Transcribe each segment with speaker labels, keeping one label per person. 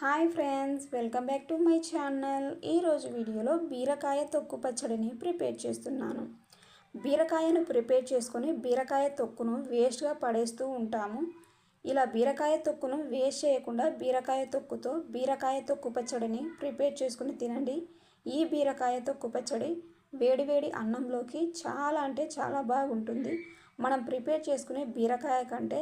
Speaker 1: Hi friends welcome back to my channel. ఈరోజు వీడియోలో బీరకాయ తొక్కు పచ్చడిని ప్రిపేర్ చేస్తున్నాను. బీరకాయను ప్రిపేర్ చేసుకొని బీరకాయ తొక్కును వేస్ట్గా పడేస్తూ ఉంటాము. ఇలా బీరకాయ తొక్కును వేస్ట్ చేయకుండా బీరకాయ తొక్కుతో బీరకాయ తొక్కు పచ్చడిని ప్రిపేర్ చేసుకుని తినండి. ఈ బీరకాయ తొక్కు పచ్చడి వేడివేడి అన్నంలోకి చాలా అంటే చాలా బాగుంటుంది. మనం ప్రిపేర్ చేసుకునే బీరకాయ కంటే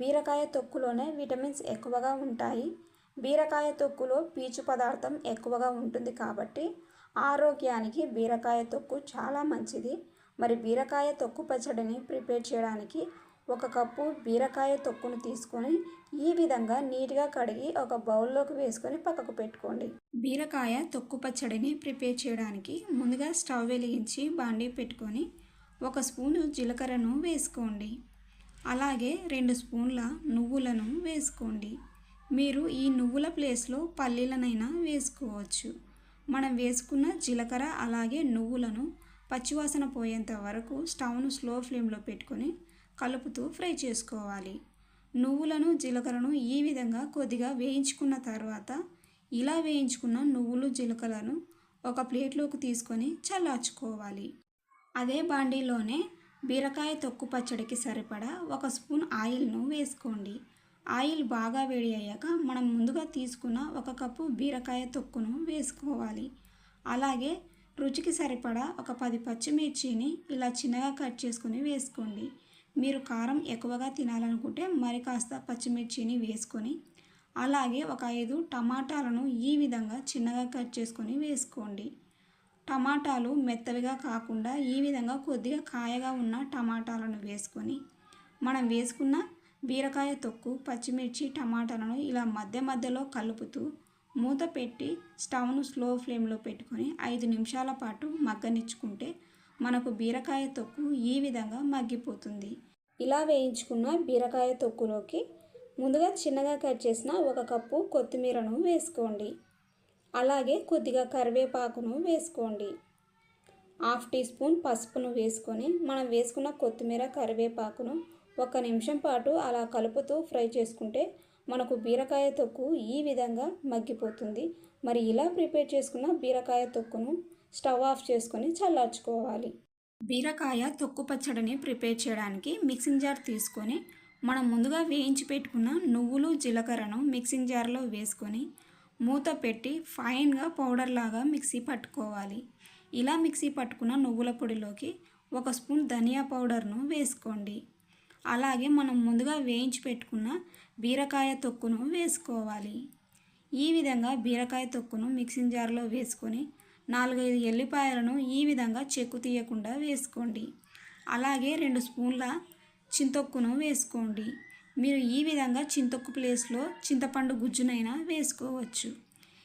Speaker 1: బీరకాయ తొక్కులోనే విటమిన్స్ ఎక్కువగా ఉంటాయి. బీరకాయ తొక్కులో పీచు పదార్థం ఎక్కువగా ఉంటుంది కాబట్టి ఆరోగ్యానికి బీరకాయ తొక్కు చాలా మంచిది. మరి బీరకాయ తొక్కు పచ్చడిని ప్రిపేర్ చేయడానికి ఒక కప్పు బీరకాయ తొక్కును తీసుకొని ఈ విధంగా నీట్గా కడిగి ఒక బౌల్లోకి వేసుకొని పక్కకు పెట్టుకోండి. బీరకాయ తొక్కు పచ్చడిని ప్రిపేర్ చేయడానికి ముందుగా స్టవ్ వెలిగించి బాండీ పెట్టుకొని ఒక స్పూను జీలకర్రను వేసుకోండి. అలాగే రెండు స్పూన్ల నువ్వులను వేసుకోండి. మీరు ఈ నువ్వుల ప్లేస్లో పల్లీలనైనా వేసుకోవచ్చు. మనం వేసుకున్న జీలకర్ర అలాగే నువ్వులను పచ్చివాసన పోయేంత వరకు స్టవ్ను స్లో ఫ్లేమ్లో పెట్టుకొని కలుపుతూ ఫ్రై చేసుకోవాలి. నువ్వులను జీలకర్రను ఈ విధంగా కొద్దిగా వేయించుకున్న తర్వాత ఇలా వేయించుకున్న నువ్వులు జీలకర్రను ఒక ప్లేట్లోకి తీసుకొని చల్లార్చుకోవాలి. అదే బాండీలోనే బీరకాయ తొక్కు పచ్చడికి సరిపడా ఒక స్పూన్ ఆయిల్ను వేసుకోండి. ఆయిల్ బాగా వేడి అయ్యాక మనం ముందుగా తీసుకున్న ఒక కప్పు బీరకాయ తొక్కును వేసుకోవాలి. అలాగే రుచికి సరిపడా ఒక పది పచ్చిమిర్చిని ఇలా చిన్నగా కట్ చేసుకొని వేసుకోండి. మీరు కారం ఎక్కువగా తినాలనుకుంటే మరి కాస్త పచ్చిమిర్చిని వేసుకొని అలాగే ఒక ఐదు టమాటాలను ఈ విధంగా చిన్నగా కట్ చేసుకొని వేసుకోండి. టమాటాలు మెత్తవిగా కాకుండా ఈ విధంగా కొద్దిగా కాయగా ఉన్న టమాటాలను వేసుకొని మనం వేసుకున్న బీరకాయ తొక్కు పచ్చిమిర్చి టమాటాలను ఇలా మధ్య మధ్యలో కలుపుతూ మూత పెట్టి స్టవ్ను స్లో ఫ్లేమ్లో పెట్టుకొని ఐదు నిమిషాల పాటు మగ్గనిచ్చుకుంటే మనకు బీరకాయ తొక్కు ఈ విధంగా మగ్గిపోతుంది. ఇలా వేయించుకున్న బీరకాయ తొక్కులోకి ముందుగా చిన్నగా కట్ చేసిన ఒక కప్పు కొత్తిమీరను వేసుకోండి. అలాగే కొద్దిగా కరివేపాకును వేసుకోండి. హాఫ్ టీ స్పూన్ పసుపును వేసుకొని మనం వేసుకున్న కొత్తిమీర కరివేపాకును ఒక నిమిషం పాటు అలా కలుపుతూ ఫ్రై చేసుకుంటే మనకు బీరకాయ తొక్కు ఈ విధంగా మగ్గిపోతుంది. మరి ఇలా ప్రిపేర్ చేసుకున్న బీరకాయ తొక్కును స్టవ్ ఆఫ్ చేసుకొని చల్లార్చుకోవాలి. బీరకాయ తొక్కు పచ్చడిని ప్రిపేర్ చేయడానికి మిక్సింగ్ జార్ తీసుకొని మనం ముందుగా వేయించి పెట్టుకున్న నువ్వులు జీలకర్రను మిక్సింగ్ జార్లో వేసుకొని మూత పెట్టి ఫైన్గా పౌడర్ లాగా మిక్సీ పట్టుకోవాలి. ఇలా మిక్సీ పట్టుకున్న నువ్వుల పొడిలోకి ఒక స్పూన్ ధనియా పౌడర్ను వేసుకోండి. అలాగే మనం ముందుగా వేయించి పెట్టుకున్న బీరకాయ తొక్కును వేసుకోవాలి. ఈ విధంగా బీరకాయ తొక్కును మిక్సింగ్ జార్లో వేసుకొని నాలుగైదు ఎల్లిపాయలను ఈ విధంగా చెక్కు తీయకుండా వేసుకోండి. అలాగే రెండు స్పూన్ల చింతొక్కును వేసుకోండి. మీరు ఈ విధంగా చింతొక్కు ప్లేస్లో చింతపండు గుజ్జునైనా వేసుకోవచ్చు.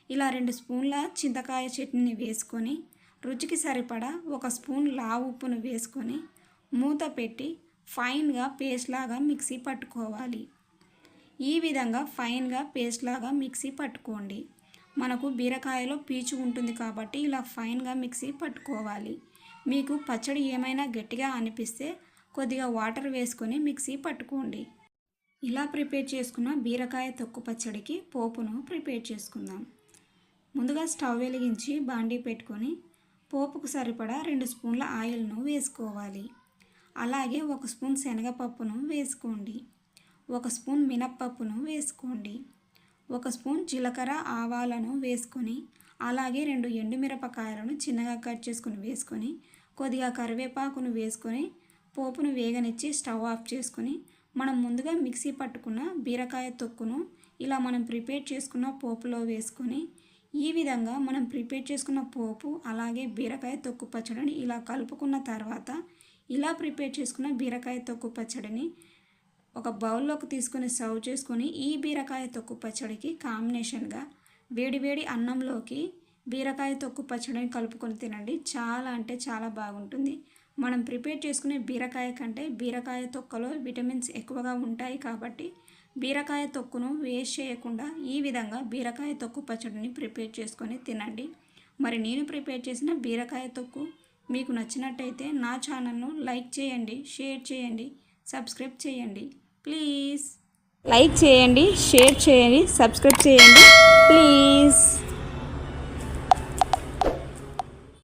Speaker 1: ఇలా రెండు స్పూన్ల చింతకాయ చట్నీని వేసుకొని రుచికి సరిపడా ఒక స్పూన్ లావు ఉప్పును వేసుకొని మూత పెట్టి ఫైన్గా పేస్ట్ లాగా మిక్సీ పట్టుకోవాలి. ఈ విధంగా ఫైన్గా పేస్ట్ లాగా మిక్సీ పట్టుకోండి. మనకు బీరకాయలో పీచు ఉంటుంది కాబట్టి ఇలా ఫైన్గా మిక్సీ పట్టుకోవాలి. మీకు పచ్చడి ఏమైనా గట్టిగా అనిపిస్తే కొద్దిగా వాటర్ వేసుకొని మిక్సీ పట్టుకోండి. ఇలా ప్రిపేర్ చేసుకున్న బీరకాయ తొక్కు పచ్చడికి పోపును ప్రిపేర్ చేసుకుందాం. ముందుగా స్టవ్ వెలిగించి బాండీ పెట్టుకొని పోపుకు సరిపడా రెండు స్పూన్ల ఆయిల్ను వేసుకోవాలి. అలాగే ఒక స్పూన్ శనగపప్పును వేసుకోండి. ఒక స్పూన్ మినప్పప్పును వేసుకోండి. ఒక స్పూన్ జీలకర్ర ఆవాలను వేసుకొని అలాగే రెండు ఎండుమిరపకాయలను చిన్నగా కట్ చేసుకుని వేసుకొని కొద్దిగా కరివేపాకును వేసుకొని పోపును వేగనిచ్చి స్టవ్ ఆఫ్ చేసుకొని మనం ముందుగా మిక్సీ పట్టుకున్న బీరకాయ తొక్కును ఇలా మనం ప్రిపేర్ చేసుకున్న పోపులో వేసుకొని ఈ విధంగా మనం ప్రిపేర్ చేసుకున్న పోపు అలాగే బీరకాయ తొక్కు పచ్చడిని ఇలా కలుపుకున్న తర్వాత ఇలా ప్రిపేర్ చేసుకున్న బీరకాయ తొక్కు పచ్చడిని ఒక బౌల్లోకి తీసుకొని సర్వ్ చేసుకొని ఈ బీరకాయ తొక్కు పచ్చడికి కాంబినేషన్గా వేడివేడి అన్నంలోకి బీరకాయ తొక్కు పచ్చడిని కలుపుకొని తినండి. చాలా అంటే చాలా బాగుంటుంది. మనం ప్రిపేర్ చేసుకునే బీరకాయ కంటే బీరకాయ తొక్కలో విటమిన్స్ ఎక్కువగా ఉంటాయి కాబట్టి బీరకాయ తొక్కును వేస్ట్ చేయకుండా ఈ విధంగా బీరకాయ తొక్కు పచ్చడిని ప్రిపేర్ చేసుకొని తినండి. మరి నేను ప్రిపేర్ చేసిన బీరకాయ తొక్కు మీకు నచ్చినట్టయితే నా ఛానల్ను లైక్ చేయండి షేర్ చేయండి సబ్స్క్రైబ్ చేయండి. ప్లీజ్. లైక్ చేయండి షేర్ చేయండి సబ్స్క్రైబ్ చేయండి. ప్లీజ్.